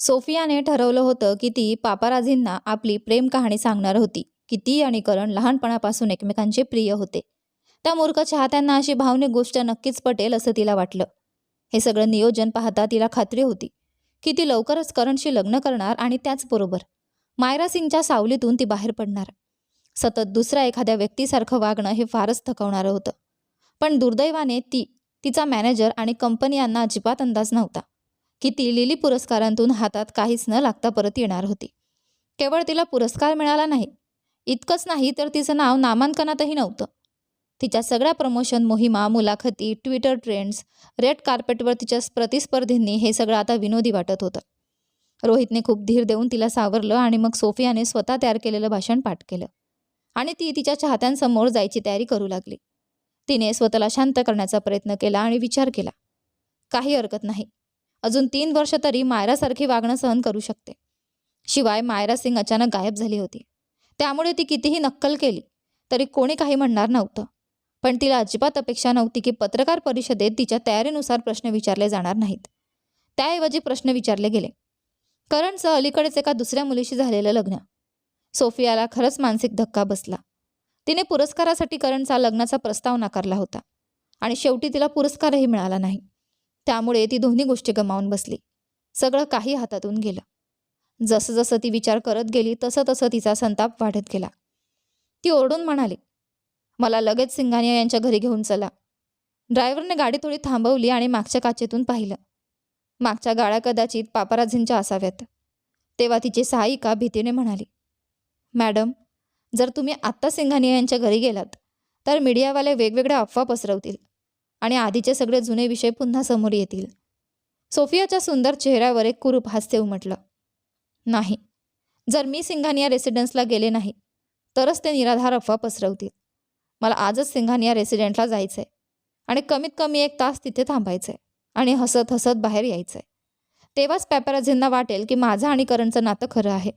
सोफियाने ठरवलं होतं की ती पापाराझींना आपली प्रेम कहाणी सांगणार होती की ती आणि करण लहानपणापासून एकमेकांचे प्रिय होते. त्या मूर्ख चाहत्यांना अशी भावनिक गोष्ट नक्कीच पटेल असं तिला वाटलं. हे सगळं नियोजन पाहता तिला खात्री होती की ती लवकरच करणशी लग्न करणार आणि त्याचबरोबर मायरा सिंगच्या सावलीतून ती बाहेर पडणार. सतत दुसऱ्या एखाद्या व्यक्तीसारखं वागणं हे फारच थकवणारं होतं. पण दुर्दैवाने ती तिचा मॅनेजर आणि कंपनी यांना अजिबात अंदाज नव्हता. की ती लिली पुरस्कारांतून हातात काहीच न लागता परत येणार होती. केवळ तिला पुरस्कार मिळाला नाही. इतकंच नाही तर तिचं नाव नामांकनातही नव्हतं. तिच्या सगळ्या प्रमोशन मोहिमा मुलाखती ट्विटर ट्रेंड्स रेड कार्पेटवर तिच्या प्रतिस्पर्धींनी हे सगळं आता विनोदी वाटत होतं. रोहितने खूप धीर देऊन तिला सावरलं आणि मग सोफियाने स्वतः तयार केलेलं भाषण पाठ केलं. आणि ती तिच्या चाहत्यांसमोर जायची तयारी करू लागली. तिने स्वतःला शांत करण्याचा प्रयत्न केला आणि विचार केला. काही हरकत नाही. अजून तीन वर्ष तरी मायरासारखी वागणं सहन करू शकते. शिवाय मायरा सिंग अचानक गायब झाली होती. त्यामुळे ती कितीही नक्कल केली तरी कोणी काही म्हणणार नव्हतं. पण तिला अजिबात अपेक्षा नव्हती की पत्रकार परिषदेत तिच्या तयारीनुसार प्रश्न विचारले जाणार नाहीत. त्याऐवजी प्रश्न विचारले गेले. करणचं अलीकडेच एका दुसऱ्या मुलीशी झालेलं लग्न. सोफियाला खरंच मानसिक धक्का बसला. तिने पुरस्कारासाठी करणचा लग्नाचा प्रस्ताव नाकारला होता. आणि शेवटी तिला पुरस्कारही मिळाला नाही. त्यामुळे ती दोन्ही गोष्टी गमावून बसली. सगळं काही हातातून गेलं. जसं जसं ती विचार करत गेली तसं तसं तिचा संताप वाढत गेला. ती ओरडून म्हणाली मला लगेच सिंघानिया यांच्या घरी घेऊन चला. ड्रायव्हरने गाडी थोडी थांबवली आणि मागच्या काचेतून पाहिलं. मागच्या गाड्या कदाचित पापाराझींच्या असाव्यात. तेव्हा तिची सहायिका भीतीने म्हणाली मॅडम जर तुम्ही आत्ता सिंघानिया यांच्या घरी गेलात तर मीडियावाले वेगवेगळ्या अफवा पसरवतील. आणि आधीचे सगळे जुने विषय पुन्हा समोर येतील. सोफियाच्या सुंदर चेहऱ्यावर एक कुरूप हास्य उमटलं. नाही जर मी सिंघानिया रेसिडेन्सला गेले नाही तरच ते निराधार अफवा पसरवतील. मला आजच सिंघानिया रेसिडेंटला जायचं आहे आणि कमीत कमी एक तास तिथे थांबायचं आहे आणि हसत हसत बाहेर यायचं आहे तेव्हाच पॅपराझींना वाटेल की माझं आणि करणचं नातं खरं आहे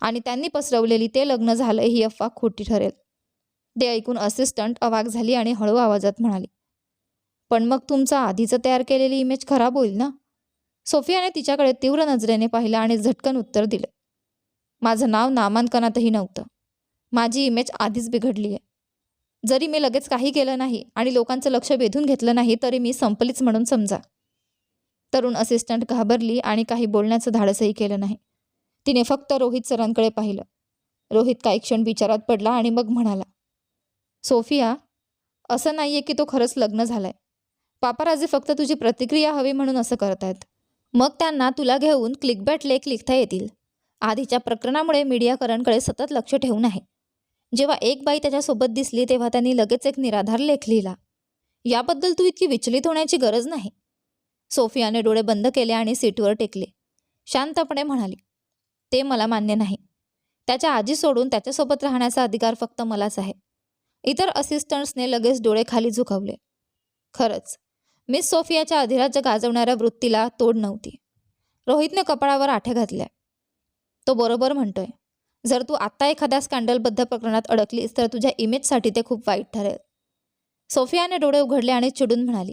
आणि त्यांनी पसरवलेली ते लग्न झालं ही अफवा खोटी ठरेल. ते ऐकून असिस्टंट अवाक झाली आणि हळू आवाजात म्हणाली पण मग तुमचं आधीचं तयार केलेली इमेज खराब होईल ना? सोफियाने तिच्याकडे तीव्र नजरेने पाहिलं आणि झटकन उत्तर दिलं. माझं नाव नामांकनातही नव्हतं. माझी इमेज आधीच बिघडली आहे जरी मी लगेच काही केलं नाही आणि लोकांचं लक्ष वेधून घेतलं नाही तरी मी संपलीच म्हणून समजा. तरुण असिस्टंट घाबरली आणि काही बोलण्याचं धाडसही केलं नाही. तिने फक्त रोहित सरांकडे पाहिलं. रोहित काही क्षण विचारात पडला आणि मग म्हणाला सोफिया असं नाही आहे की तो खरंच लग्न झालाय. पापाराजे फक्त तुझी प्रतिक्रिया हवी म्हणून असं करतायत. मग त्यांना तुला घेऊन क्लिकबॅट लेख लिखता येतील. आधीच्या प्रकरणामुळे मीडियाकरांकडे सतत लक्ष ठेवून आहे. जेव्हा एक बाई त्याच्यासोबत दिसली तेव्हा त्यांनी लगेच एक निराधार लेख लिहिला. याबद्दल तू इतकी विचलित होण्याची गरज नाही. सोफियाने डोळे बंद केले आणि सीटवर टेकले. शांतपणे म्हणाली ते मला मान्य नाही. त्याच्या आजी सोडून त्याच्यासोबत राहण्याचा अधिकार फक्त मलाच आहे. इतर असिस्टंट्सने लगेच डोळे खाली झुकवले. खरंच मिस सोफियाच्या अधिराज्य गाजवणाऱ्या वृत्तीला तोड नव्हती. रोहितने कपाळावर आठ्या घातल्या तो बरोबर म्हणतोय जर तू आत्ता एखाद्या स्कॅन्डलबद्ध प्रकरणात अडकलीस तर तुझ्या इमेजसाठी ते खूप वाईट ठरेल. सोफियाने डोळे उघडले आणि चिडून म्हणाली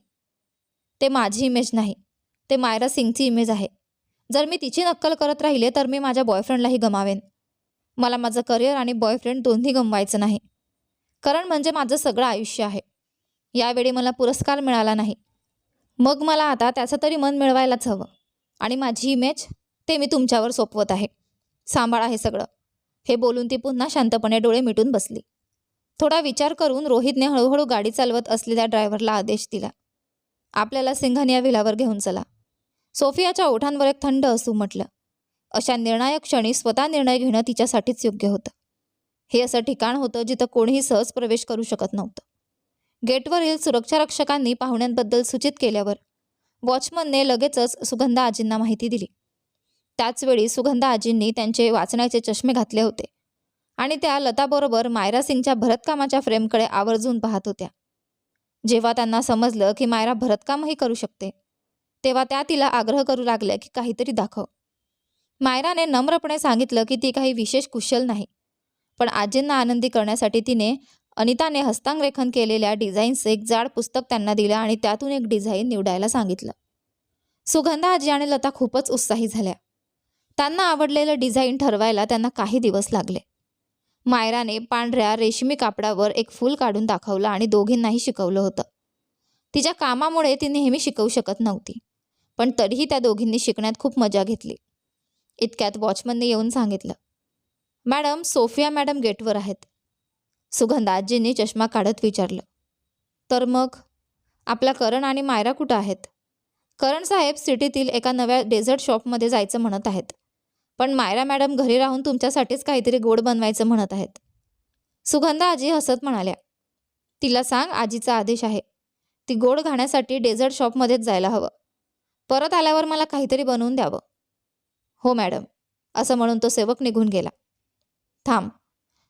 ते माझी इमेज नाही ते मायरा सिंगची इमेज आहे. जर मी तिची नक्कल करत राहिले तर मी माझ्या बॉयफ्रेंडलाही गमावेन. मला माझं करिअर आणि बॉयफ्रेंड दोन्ही गमवायचं नाही. कारण म्हणजे माझं सगळं आयुष्य आहे. यावेळी मला पुरस्कार मिळाला नाही. मग मला आता त्याचं तरी मन मिळवायलाच हवं. आणि माझी इमेज ते मी तुमच्यावर सोपवत आहे. सांभाळा हे सगळं. हे बोलून ती पुन्हा शांतपणे डोळे मिटून बसली. थोडा विचार करून रोहितने हळूहळू गाडी चालवत असलेल्या ड्रायव्हरला आदेश दिला. आपल्याला सिंघानिया विलावर घेऊन चला. सोफियाच्या ओठांवर एक थंड असू म्हटलं. अशा निर्णायक क्षणी स्वतः निर्णय घेणं तिच्यासाठीच योग्य होतं. हे असं ठिकाण होतं जिथं कोणीही सहज प्रवेश करू शकत नव्हतं. गेटवरील सुरक्षारक्षकांनी पाहुण्यांबद्दल सूचित केल्यावर वॉचमनने लगेचच सुगंधा आजींना माहिती दिली. त्याचवेळी सुगंधा आजींनी त्यांचे वाचण्याचे चष्मे घातले होते आणि त्या लताबरोबर मायरा सिंगच्या भरतकामाच्या फ्रेमकडे आवर्जून पाहत होत्या. जेव्हा त्यांना समजलं की मायरा भरतकामही करू शकते तेव्हा त्या तिला आग्रह करू लागल्या की काहीतरी दाखव. मायराने नम्रपणे सांगितलं की ती काही विशेष कुशल नाही पण आजींना आनंदी करण्यासाठी तिने अनिताने हस्तांगरेखन केलेल्या डिझाईन्सचं एक जाड पुस्तक त्यांना दिलं आणि त्यातून एक डिझाईन निवडायला सांगितलं. सुगंधा आजी आणि लता खूपच उत्साही झाल्या. त्यांना आवडलेलं डिझाईन ठरवायला त्यांना काही दिवस लागले. मायराने पांढऱ्या रेशमी कापडावर एक फूल काढून दाखवलं आणि दोघींनाही शिकवलं होतं. तिच्या कामामुळे ती नेहमी शिकवू शकत नव्हती पण तरीही त्या दोघींनी शिकण्यात खूप मजा घेतली. इतक्यात वॉचमनने येऊन सांगितलं मॅडम सोफिया मॅडम गेटवर आहेत. सुगंधाजींनी चष्मा काढत विचारलं. तर मग? आपला करण आणि मायरा कुठं आहेत? करण साहेब सिटीतील एका नव्या डेझर्ट शॉपमध्ये जायचं म्हणत आहेत. पण मायरा मॅडम घरी राहून तुमच्यासाठीच काहीतरी गोड बनवायचं म्हणत आहेत. सुगंधा आजी हसत म्हणाल्या तिला सांग आजीचा आदेश आहे. ती गोड खाण्यासाठी डेझर्ट शॉपमध्येच जायला हवं. परत आल्यावर मला काहीतरी बनवून द्यावं. हो मॅडम असं म्हणून तो सेवक निघून गेला. थांब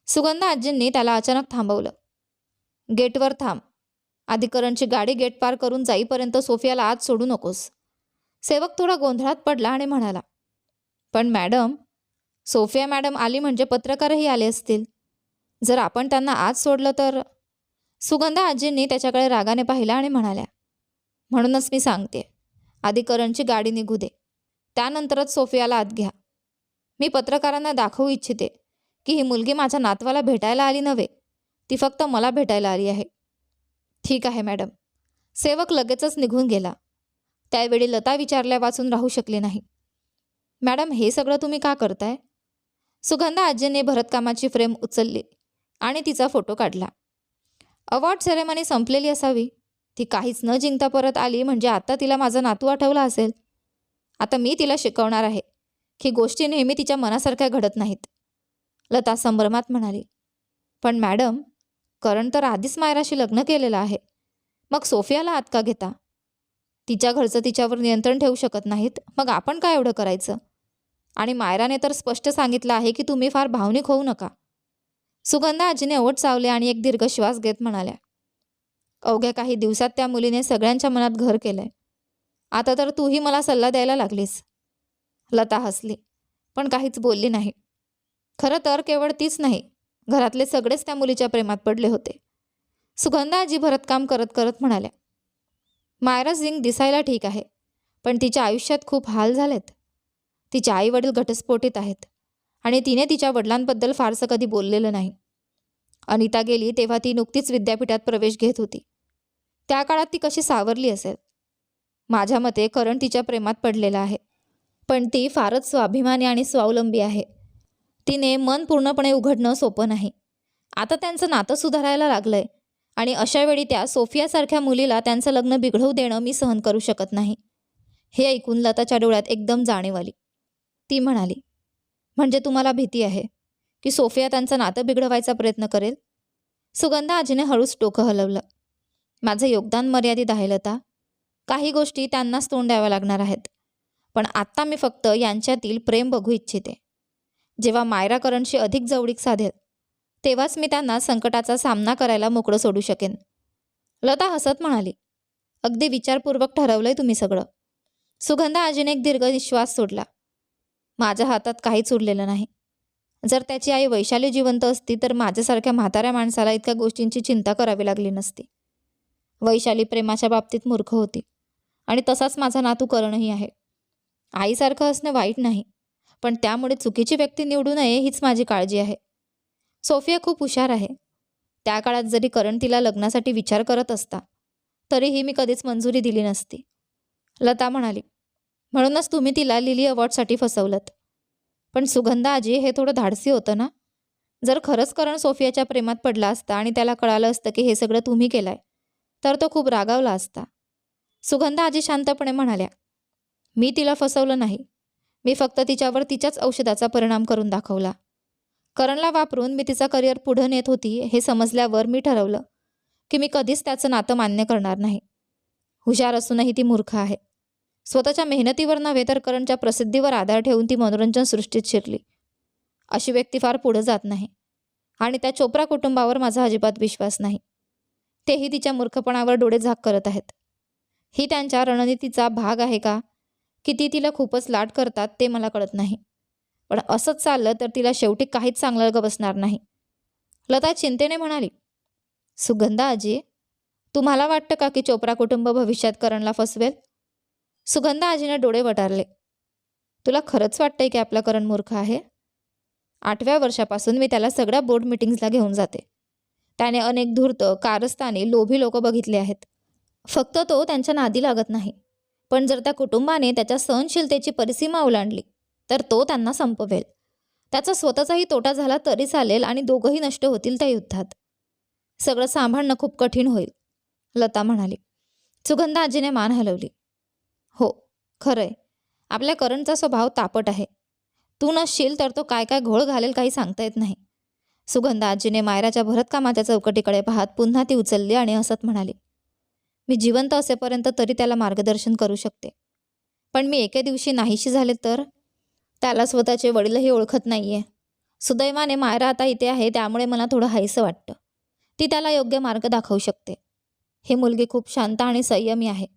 सुगंधा आजींनी त्याला अचानक थांबवलं. गेटवर थांब. अधिकरणची गाडी गेट पार करून जाईपर्यंत सोफियाला आत सोडू नकोस. सेवक थोडा गोंधळात पडला आणि म्हणाला पण मॅडम सोफिया मॅडम आली म्हणजे पत्रकारही आले असतील. जर आपण त्यांना आत सोडलं तर सुगंधा आजींनी त्याच्याकडे रागाने पाहिलं आणि म्हणाल्या म्हणूनच मी सांगते अधिकरणची गाडी निघू दे. त्यानंतरच सोफियाला आत घ्या. मी पत्रकारांना दाखवू इच्छिते. की ही मुलगी माझ्या नातवाला भेटायला आली नव्हे. ती फक्त मला भेटायला आली आहे. ठीक आहे मॅडम. सेवक लगेचच निघून गेला. त्यावेळी लता विचारल्या वाचून राहू शकली नाही. मॅडम हे सगळं तुम्ही का करताय? सुगंधा आजीने भरतकामाची फ्रेम उचलली आणि तिचा फोटो काढला. अवॉर्ड सेरेमनी संपलेली असावी. ती काहीच न जिंकता परत आली म्हणजे आता तिला माझा नातू आठवला असेल. आता मी तिला शिकवणार आहे. की गोष्टी नेहमी तिच्या मनासारख्या घडत नाहीत. लता संभ्रमात म्हणाली पण मॅडम करण तर आधीच मायराशी लग्न केलेलं आहे. मग सोफियाला आत का घेता? तिच्या घरचं तिच्यावर नियंत्रण ठेवू शकत नाहीत. मग आपण काय एवढं करायचं? आणि मायराने तर स्पष्ट सांगितलं आहे की तुम्ही फार भावनिक होऊ नका. सुगंधा आजीने ओठ चावले आणि एक दीर्घ श्वास घेत म्हणाल्या अवघ्या काही दिवसात त्या मुलीने सगळ्यांच्या मनात घर केलंय. आता तर तूही मला सल्ला द्यायला लागलीस. लता हसली पण काहीच बोलली नाही. खरं तर केवळ तीच नाही घरातले सगळेच त्या मुलीच्या प्रेमात पडले होते. सुगंधा आजी भरतकाम करत करत म्हणाल्या मायरा सिंग दिसायला ठीक आहे पण तिच्या आयुष्यात खूप हाल झालेत. तिचे आई वडील घटस्फोटीत आहेत आणि तिने तिच्या वडिलांबद्दल फारसं कधी बोललेलं नाही. अनिता गेली तेव्हा ती नुकतीच विद्यापीठात प्रवेश घेत होती. त्या काळात ती कशी सावरली असेल? माझ्या मते करण तिच्या प्रेमात पडलेला आहे पण ती फारच स्वाभिमानी आणि स्वावलंबी आहे. तिने मन पूर्णपणे उघडणं सोपं नाही. आता त्यांचं नातं सुधारायला लागलंय आणि अशावेळी त्या सोफियासारख्या मुलीला त्यांचं लग्न बिघडवू देणं मी सहन करू शकत नाही. हे ऐकून लताच्या डोळ्यात एकदम जाणीव आली. ती म्हणाली म्हणजे तुम्हाला भीती आहे की सोफिया त्यांचं नातं बिघडवायचा प्रयत्न करेल? सुगंधा आजीने हळूच टोकं हलवलं. माझं योगदान मर्यादित आहे लता. काही गोष्टी त्यांनाच तोंड द्याव्या लागणार आहेत. पण आत्ता मी फक्त यांच्यातील प्रेम बघू इच्छिते. जेव्हा मायरा करणशी अधिक जवळीक साधेल तेव्हाच मी त्यांना संकटाचा सामना करायला मोकळं सोडू शकेन. लता हसत म्हणाली अगदी विचारपूर्वक ठरवलंय तुम्ही सगळं. सुगंधा आजीने एक दीर्घ निश्वास सोडला. माझ्या हातात काहीच उरलेलं नाही. जर त्याची आई वैशाली जिवंत असती तर माझ्यासारख्या म्हाताऱ्या माणसाला इतक्या गोष्टींची चिंता करावी लागली नसती. वैशाली प्रेमाच्या बाबतीत मूर्ख होती आणि तसाच माझा नातू करणही आहे. आईसारखं असणं वाईट नाही. पण त्यामुळे चुकीची व्यक्ती निवडू नये हीच माझी काळजी आहे. सोफिया खूप हुशार आहे. त्या काळात जरी करण तिला लग्नासाठी विचार करत असता तरीही मी कधीच मंजुरी दिली नसती. लता म्हणाली म्हणूनच तुम्ही तिला लिली अवॉर्डसाठी फसवलत. पण सुगंधा आजी हे थोडं धाडसी होतं ना? जर खरंच करण सोफियाच्या प्रेमात पडला असता आणि त्याला कळालं असतं की हे सगळं तुम्ही केलंय तर तो खूप रागावला असता. सुगंधा आजी शांतपणे म्हणाल्या मी तिला फसवलं नाही. मी फक्त तिच्यावर तिच्याच औषधाचा परिणाम करून दाखवला. करणला वापरून मी तिचा करिअर पुढं नेत होती हे समजल्यावर मी ठरवलं की मी कधीच त्याचं नातं मान्य करणार नाही. हुशार असूनही ती मूर्ख आहे. स्वतःच्या मेहनतीवर नव्हे तर करणच्या प्रसिद्धीवर आधार ठेवून ती मनोरंजन सृष्टीत शिरली. अशी व्यक्ती फार पुढं जात नाही आणि त्या चोप्रा कुटुंबावर माझा अजिबात विश्वास नाही. तेही तिच्या मूर्खपणावर डोळे झाक करत आहेत. ही त्यांच्या रणनीतीचा भाग आहे का? की ती तिला खूपच लाट करतात ते मला कळत नाही. पण असंच चाललं तर तिला शेवटी काहीच चांगलं ग बसणार नाही. लता चिंतेने म्हणाली सुगंधा आजी तुम्हाला वाटतं का की चोप्रा कुटुंब भविष्यात करणला फसवेल? सुगंधा आजीने डोळे वटारले तुला खरंच वाटतंय की आपला करण मूर्ख आहे? आठव्या वर्षापासून मी त्याला सगळ्या बोर्ड मिटिंग्सला घेऊन जाते. त्याने अनेक धूर्त कारस्थानी लोभी लोक बघितले आहेत. फक्त तो त्यांच्या नादी लागत नाही. पण जर त्या कुटुंबाने त्याच्या सहनशीलतेची परिसीमा ओलांडली तर तो त्यांना संपवेल. त्याचा स्वतःचाही तोटा झाला तरी चालेल आणि दोघंही नष्ट होतील त्या युद्धात. सगळं सांभाळणं खूप कठीण होईल लता म्हणाली. सुगंधा आजीने मान हलवली. हो खरंय. आपल्या करणचा स्वभाव तापट आहे. तू नसशील तर तो काय काय घोळ घालेल काही सांगता येत नाही. सुगंधा आजीने मायराच्या भरतकामाच्या चौकटीकडे पाहत पुन्हा ती उचलली आणि हसत म्हणाली. मी जिवंत असेपर्यंत तरी त्याला मार्गदर्शन करू शकते. पण मी एके दिवशी नाहीशी झाले तर? त्याला स्वतःचे वडीलही ओळखत नाही आहे सुदैवाने मायरा आता इथे आहे त्यामुळे मला थोडं हायसं वाटतं. ती त्याला योग्य मार्ग दाखवू शकते. ही मुलगी खूप शांत आणि संयमी आहे.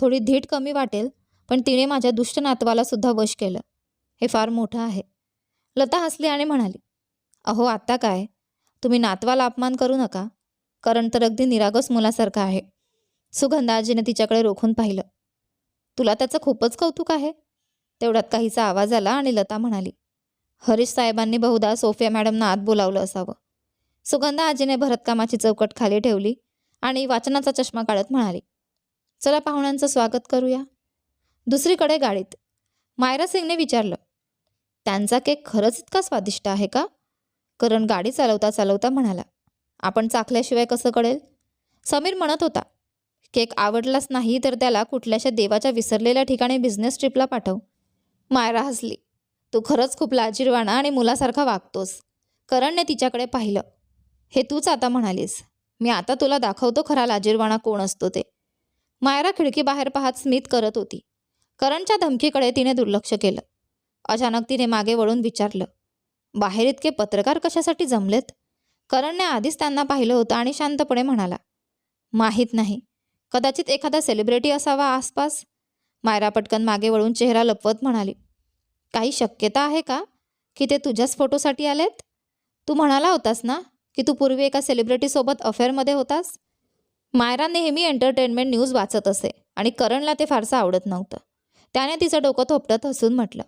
थोडी धीट कमी वाटेल पण तिने माझ्या दुष्ट नातवाला सुद्धा वश केलं. हे फार मोठं आहे. लता हसली आणि म्हणाली अहो आत्ता काय? तुम्ही नातवाला अपमान करू नका. कारण तर अगदी निरागस मुलासारखा आहे. सुगंधाजीने तिच्याकडे रोखून पाहिलं. तुला त्याचं खूपच कौतुक आहे. तेवढ्यात काहीचा आवाज आला आणि लता म्हणाली हरीश साहेबांनी बहुधा सोफिया मॅडमना आत बोलावलं असावं. सुगंधा आजीने भरतकामाची चौकट खाली ठेवली आणि वाचनाचा चष्मा काढत म्हणाली चला पाहुण्यांचं स्वागत करूया. दुसरीकडे गाडीत मायरा सिंगने विचारलं त्यांचा केक खरंच इतका स्वादिष्ट आहे का? करण गाडी चालवता चालवता म्हणाला आपण चाखल्याशिवाय कसं कळेल? समीर म्हणत होता केक आवडलाच नाही तर त्याला कुठल्याशा देवाच्या विसरलेल्या ठिकाणी बिझनेस ट्रिपला पाठव. मायरा हसली. तू खरंच खूप लाजीरवाणा आणि मुलासारखा वागतोस. करणने तिच्याकडे पाहिलं. हे तूच आता म्हणालीस. मी आता तुला दाखवतो खरा लाजीरवाणा कोण असतो ते. मायरा खिडकी बाहेर पाहत स्मित करत होती. करणच्या धमकीकडे तिने दुर्लक्ष केलं. अचानक तिने मागे वळून विचारलं बाहेर इतके पत्रकार कशासाठी जमलेत? करणने आधीच त्यांना पाहिलं होतं आणि शांतपणे म्हणाला माहीत नाही. कदाचित एखादा सेलिब्रिटी असावा आसपास. मायरा पटकन मागे वळून चेहरा लपवत म्हणाली काही शक्यता आहे का की ते तुझ्याच फोटोसाठी आलेत? तू म्हणाला होतास ना की तू पूर्वी एका सेलिब्रिटीसोबत अफेअरमध्ये होतास? मायरा नेहमी एंटरटेनमेंट न्यूज वाचत असे आणि करणला ते फारसं आवडत नव्हतं. त्याने तिचं डोकं थोपटत हसून म्हटलं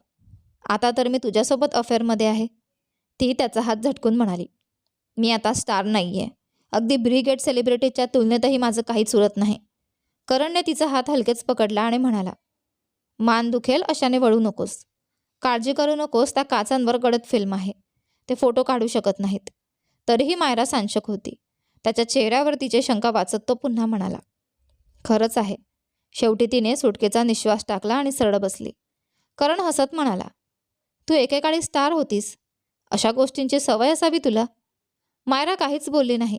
आता तर मी तुझ्यासोबत अफेअरमध्ये आहे. ती त्याचा हात झटकून म्हणाली मी आता स्टार नाही आहे अगदी ब्रिगेड सेलिब्रिटीच्या तुलनेतही माझं काहीच उरत नाही. करणने तिचा हात हलकेच पकडला आणि म्हणाला मान दुखेल अशाने वळू नकोस. काळजी करू नकोस त्या काचांवर गडद फिल्म आहे. ते फोटो काढू शकत नाहीत. तरीही मायरा सांशक होती. त्याच्या चेहऱ्यावर तिचे शंका वाचत तो पुन्हा म्हणाला खरंच आहे. शेवटी तिने सुटकेचा निश्वास टाकला आणि सरळ बसली. करण हसत म्हणाला तू एकेकाळी स्टार होतीस. अशा गोष्टींची सवय असावी तुला. मायरा काहीच बोलली नाही.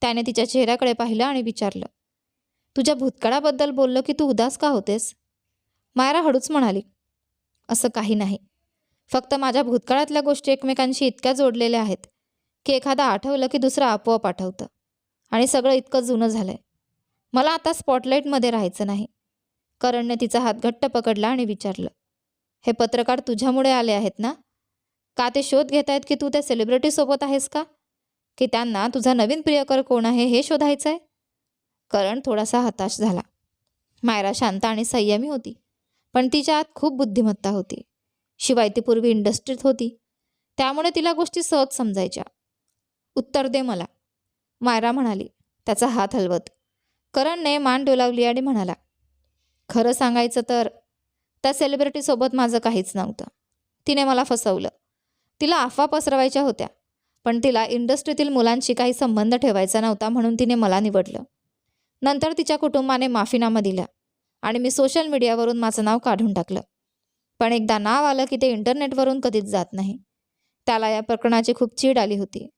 त्याने तिच्या चेहऱ्याकडे पाहिलं आणि विचारलं तुझ्या भूतकाळाबद्दल बोललं की तू उदास का होतेस? मायरा हळूच म्हणाली असं काही नाही. फक्त माझ्या भूतकाळातल्या गोष्टी एकमेकांशी इतक्या जोडलेल्या आहेत की एखादा आठवलं की दुसरं आपोआप आठवतं. आणि सगळं इतकं जुनं झालं आहे मला आता स्पॉटलाईटमध्ये राहायचं नाही. करणने तिचा हात घट्ट पकडला आणि विचारलं हे पत्रकार तुझ्यामुळे आले आहेत ना? का ते शोध घेत आहेत की तू त्या सेलिब्रिटीसोबत आहेस का? की त्यांना तुझा नवीन प्रियकर कोण आहे हे शोधायचं आहे करण थोडासा हताश झाला. मायरा शांत आणि संयमी होती पण तिच्या आत खूप बुद्धिमत्ता होती. शिवाय ती पूर्वी इंडस्ट्रीत होती. त्यामुळे तिला गोष्टी सहज समजायच्या. उत्तर दे मला. मायरा म्हणाली. त्याचा हात हलवत. करणने मान डोलावली आणि म्हणाला खरं सांगायचं तर त्या सेलिब्रिटीसोबत माझं काहीच नव्हतं. तिने मला फसवलं. तिला अफवा पसरवायच्या होत्या पण तिला इंडस्ट्रीतील मुलांशी काही संबंध ठेवायचा नव्हता म्हणून तिने मला निवडलं. नंतर तिच्या कुटुंबाने माफीनामा दिला आणि मी सोशल मीडियावरून माझं नाव काढून टाकलं. पण एकदा नाव आलं की ते इंटरनेटवरून कधीच जात नाही. त्याला या प्रकरणाची खूप चीड आली होती.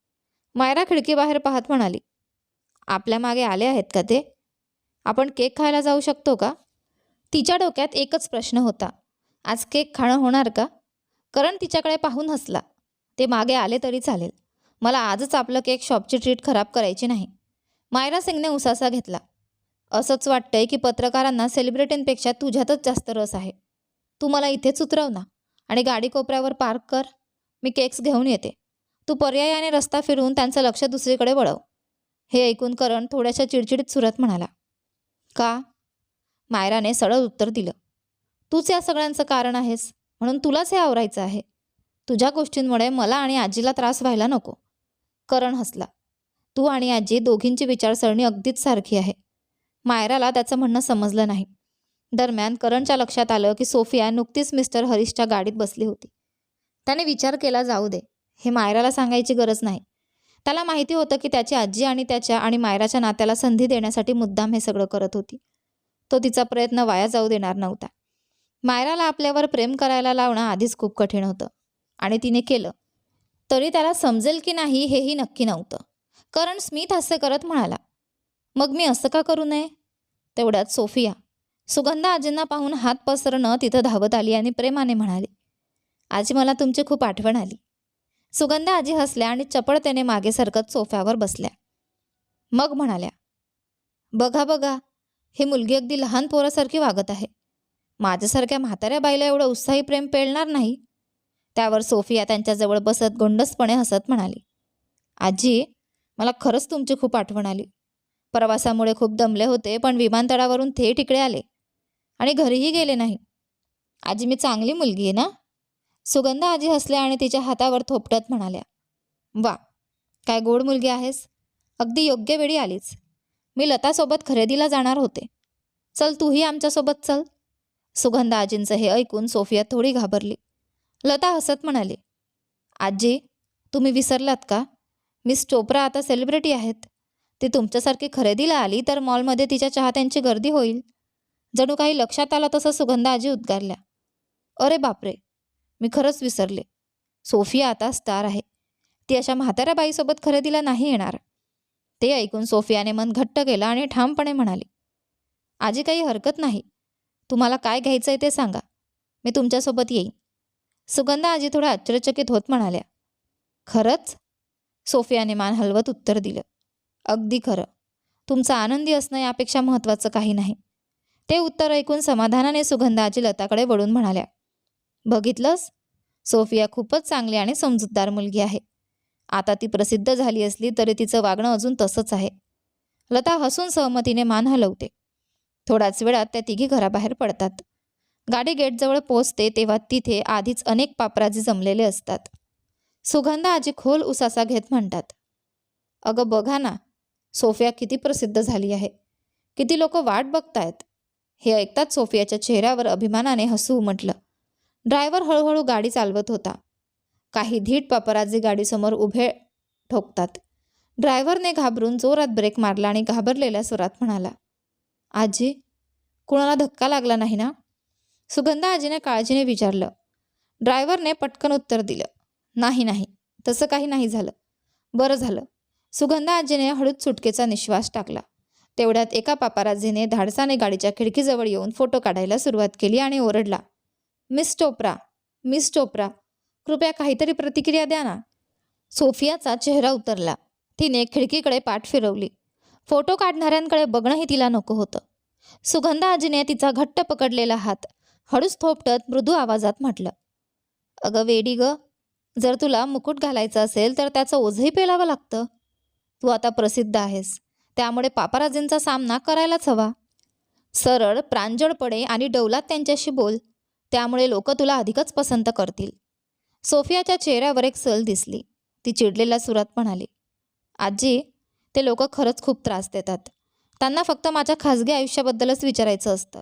मायरा खिडकीबाहेर पाहत म्हणाली आपल्या मागे आले आहेत का ते? आपण केक खायला जाऊ शकतो का? तिच्या डोक्यात एकच प्रश्न होता आज केक खाणं होणार का? करण तिच्याकडे पाहून हसला ते मागे आले तरी चालेल. मला आजच आपलं केक शॉपची ट्रीट खराब करायची नाही. मायरा सिंगने उसासा घेतला. असंच वाटतंय की पत्रकारांना सेलिब्रिटींपेक्षा तुझ्यातच जास्त रस आहे. तू मला इथेच उतरव ना आणि गाडी कोपऱ्यावर पार्क कर. मी केक्स घेऊन येते. तू पर्यायाने रस्ता फिरवून त्यांचं लक्ष दुसरीकडे वळव. हे ऐकून करण थोड्याशा चिडचिडीत सुरत म्हणाला. का? मायराने सरळ उत्तर दिलं. तूच या सगळ्यांचं कारण आहेस. म्हणून तुलाच हे आवरायचं आहे. तुझ्या गोष्टींमुळे मला आणि आजीला त्रास व्हायला नको. करण हसला. तू आणि आजी दोघींची विचारसरणी अगदीच सारखी आहे. मायराला त्याचं म्हणणं समजलं नाही. दरम्यान करणच्या लक्षात आलं की सोफिया नुकतीच मिस्टर हरीशच्या गाडीत बसली होती. त्याने विचार केला जाऊ दे. हे मायराला सांगायची गरज नाही. त्याला माहिती होतं की त्याची आजी आणि त्याच्या आणि मायराच्या नात्याला संधी देण्यासाठी मुद्दाम हे सगळं करत होती. तो तिचा प्रयत्न वाया जाऊ देणार नव्हता. मायराला आपल्यावर प्रेम करायला लावणं आधीच खूप कठीण होतं आणि तिने केलं. तरी त्याला समजेल की नाही हेही नक्की नव्हतं. कारण स्मित हास्य करत म्हणाला मग मी असं का करू नये? तेवढ्यात सोफिया सुगंधा आजींना पाहून हात पसरणं तिथं धावत आली आणि प्रेमाने म्हणाली आजी मला तुमची खूप आठवण आली. सुगंधा आजी हसल्या आणि चपळतेने मागे सरकत सोफ्यावर बसल्या. मग म्हणाल्या बघा बघा ही मुलगी अगदी लहान पोरासारखी वागत आहे. माझ्यासारख्या म्हाताऱ्या बाईला एवढं उत्साही प्रेम पेळणार नाही. त्यावर सोफिया त्यांच्याजवळ बसत गोंडसपणे हसत म्हणाली आजी मला खरंच तुमची खूप आठवण आली. प्रवासामुळे खूप दमले होते पण विमानतळावरून थेट इकडे आले. आणि घरीही गेले नाही. आजी मी चांगली मुलगी आहे ना? सुगंधा आजी हसल्या आणि तिच्या हातावर थोपटत म्हणाल्या वा काय गोड मुलगी आहेस. अगदी योग्य वेळी आलीच मी लतासोबत खरेदीला जाणार होते. चल तूही आमच्यासोबत चल. सुगंधा आजींचं हे ऐकून सोफिया थोडी घाबरली. लता हसत म्हणाली आजी तुम्ही विसरलात का? मिस चोप्रा आता सेलिब्रिटी आहेत. ती तुमच्यासारखी खरेदीला आली तर मॉलमध्ये तिच्या चाहत्यांची गर्दी होईल. जणू काही लक्षात आलं तसं सुगंधा आजी उद्गारल्या. अरे बापरे मी खरंच विसरले. सोफिया आता स्टार आहे. ती अशा म्हाताऱ्या बाईसोबत खरेदीला नाही येणार. ते ऐकून सोफियाने मन घट्ट केलं आणि ठामपणे म्हणाली आजी काही हरकत नाही. तुम्हाला काय घ्यायचं आहे ते सांगा. मी तुमच्यासोबत येईन. सुगंधा आजी थोड्या आश्चर्यचकित होत म्हणाल्या खरंच? सोफियाने मान हलवत उत्तर दिलं. अगदी खरं. तुमचा आनंदी असणं यापेक्षा महत्त्वाचं काही नाही. ते उत्तर ऐकून समाधानाने सुगंधा आजी लताकडे वळून म्हणाल्या बघितलंस? सोफिया खूपच चांगली आणि समजूतदार मुलगी आहे. आता ती प्रसिद्ध झाली असली तरी तिचं वागणं अजून तसंच आहे. लता हसून सहमतीने मान हलवते. थोड्याच वेळात त्या तिघी घराबाहेर पडतात. गाडी गेटजवळ पोचते तेव्हा तिथे आधीच अनेक पापराजी जमलेले असतात. सुगंधा आजी खोल उसासा घेत म्हणतात. अगं बघा ना सोफिया किती प्रसिद्ध झाली आहे. किती लोक वाट बघतायत. हे ऐकताच सोफियाच्या चेहऱ्यावर अभिमानाने हसू उमटलं. ड्रायव्हर हळूहळू गाडी चालवत होता. काही धीट पापराजी गाडीसमोर उभे ठोकतात. ड्रायव्हरने घाबरून जोरात ब्रेक मारला आणि घाबरलेल्या स्वरात म्हणाला आजी कुणाला धक्का लागला नाही ना? सुगंधा आजीने काळजीने विचारलं. ड्रायव्हरने पटकन उत्तर दिलं नाही नाही. तसं काही नाही झालं. बरं झालं. सुगंधा आजीने हळूच सुटकेचा निश्वास टाकला. तेवढ्यात एका पापाराजीने धाडसाने गाडीच्या खिडकीजवळ येऊन फोटो काढायला सुरुवात केली आणि ओरडला मिस टोपरा मिस टोपरा कृपया काहीतरी प्रतिक्रिया द्या ना. सोफियाचा चेहरा उतरला. तिने खिडकीकडे पाठ फिरवली. फोटो काढणाऱ्यांकडे बघणंही तिला नको होतं. सुगंधा आजीने तिचा घट्ट पकडलेला हात हळूच थोपटत मृदू आवाजात म्हटलं अगं वेडी ग जर तुला मुकुट घालायचं असेल तर त्याचं ओझही पेलावं लागतं. तू आता प्रसिद्ध आहेस. त्यामुळे पापाराजींचा सामना करायलाच हवा. सरळ प्रांजळपणे आणि डौलात त्यांच्याशी बोल. त्यामुळे लोक तुला अधिकच पसंत करतील. सोफियाच्या चेहऱ्यावर एक सल दिसली. ती चिडलेल्या सुरात म्हणाली आजी ते लोक खरंच खूप त्रास देतात. त्यांना फक्त माझ्या खाजगी आयुष्याबद्दलच विचारायचं असतं.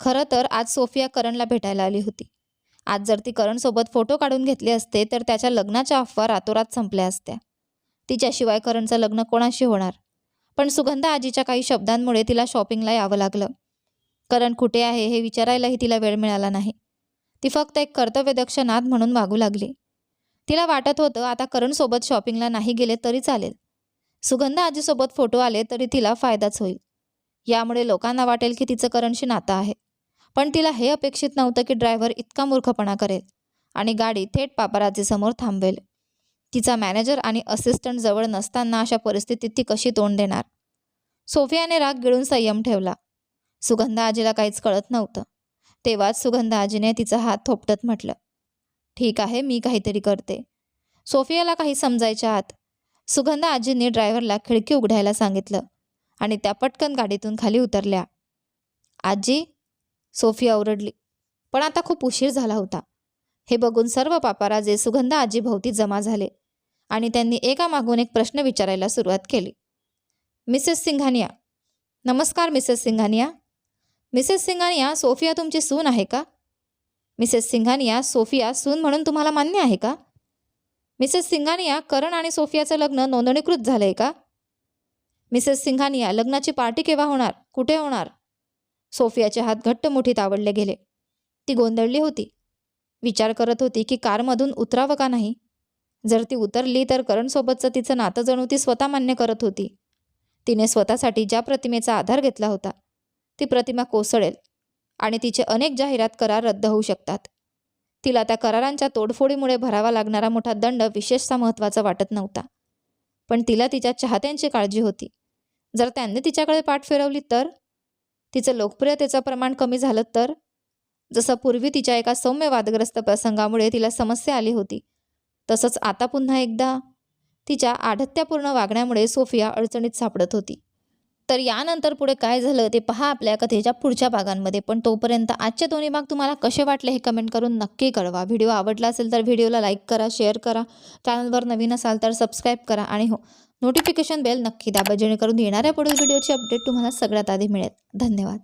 खरं तर आज सोफिया करणला भेटायला आली होती. आज जर ती करणसोबत फोटो काढून घेतले असते तर त्याच्या लग्नाच्या अफवा रातोरात संपल्या असत्या. तिच्याशिवाय करणचं लग्न कोणाशी होणार? पण सुगंधा आजीच्या काही शब्दांमुळे तिला शॉपिंगला यावं लागलं. करण कुठे आहे हे विचारायलाही तिला वेळ मिळाला नाही. ती फक्त एक कर्तव्यदक्ष नाद म्हणून वागू लागली. तिला वाटत होतं आता करणसोबत शॉपिंगला नाही गेले तरी चालेल. सुगंधा आजीसोबत फोटो आले तरी तिला फायदाच होईल. यामुळे लोकांना वाटेल की तिचं करणशी नातं आहे. पण तिला हे अपेक्षित नव्हतं की ड्रायव्हर इतका मूर्खपणा करेल आणि गाडी थेट पापाराजीसमोर थांबवेल. तिचा मॅनेजर आणि असिस्टंट जवळ नसताना अशा परिस्थितीत ती कशी तोंड देणार? सोफियाने राग गिळून संयम ठेवला. सुगंधा आजीला काहीच कळत नव्हतं. तेव्हाच सुगंधा आजीने तिचा हात थोपटत म्हटलं ठीक आहे मी काहीतरी करते. सोफियाला काही समजायच्या आत सुगंधा आजींनी ड्रायव्हरला खिडकी उघडायला सांगितलं आणि त्या पटकन गाडीतून खाली उतरल्या. आजी सोफिया ओरडली पण आता खूप उशीर झाला होता. हे बघून सर्व पापाराजे सुगंध आजीभोवती जमा झाले आणि त्यांनी एकामागून एक प्रश्न विचारायला सुरुवात केली. मिसेस सिंघानिया. नमस्कार Mrs Singhania. Mrs Singhania Sophia तुमची सून आहे का? मिसेस सिंघानिया सोफिया सून म्हणून तुम्हाला मान्य आहे का? मिसेस सिंघानिया करण आणि सोफियाचं लग्न नोंदणीकृत झालं आहे का? मिसेस सिंघानिया लग्नाची पार्टी केव्हा होणार? कुठे होणार? सोफियाचे हात घट्ट मुठीत आवडले गेले. ती गोंधळली होती. विचार करत होती की कारमधून उतरावं का नाही? जर ती उतरली तर करणसोबतचं तिचं नातं जणू ती स्वतः मान्य करत होती. तिने स्वतःसाठी ज्या प्रतिमेचा आधार घेतला होता ती प्रतिमा कोसळेल आणि तिचे अनेक जाहिरात करार रद्द होऊ शकतात. तिला त्या करारांच्या तोडफोडीमुळे भरावा लागणारा मोठा दंड विशेषतः महत्त्वाचा वाटत नव्हता. पण तिला तिच्या चाहत्यांची काळजी होती. जर त्यांनी तिच्याकडे पाठ फिरवली तर? तिचं लोकप्रियतेचं प्रमाण कमी झालं तर? जसं पूर्वी तिच्या एका सौम्य वादग्रस्त प्रसंगामुळे तिला समस्या आली होती तसंच आता पुन्हा एकदा. तिच्या आढत्यापूर्ण वागण्यामुळे सोफिया अडचणीत सापडत होती. तर यानंतर पुढे काय झालं ते पहा आपल्या कथेच्या पुढच्या भागांमध्ये पण तोपर्यंत आजचे दोन्ही भाग तुम्हाला कसे वाटले हे कमेंट करून नक्की कळवा. व्हिडिओ आवडला असेल तर व्हिडिओला लाईक करा शेअर करा. चॅनलवर नवीन असाल तर सबस्क्राईब करा. आणि हो नोटिफिकेशन बेल नक्की दाबा जेणेकरून येणाऱ्या पुढील व्हिडिओची अपडेट तुम्हाला सगळ्यात आधी मिळेल. धन्यवाद.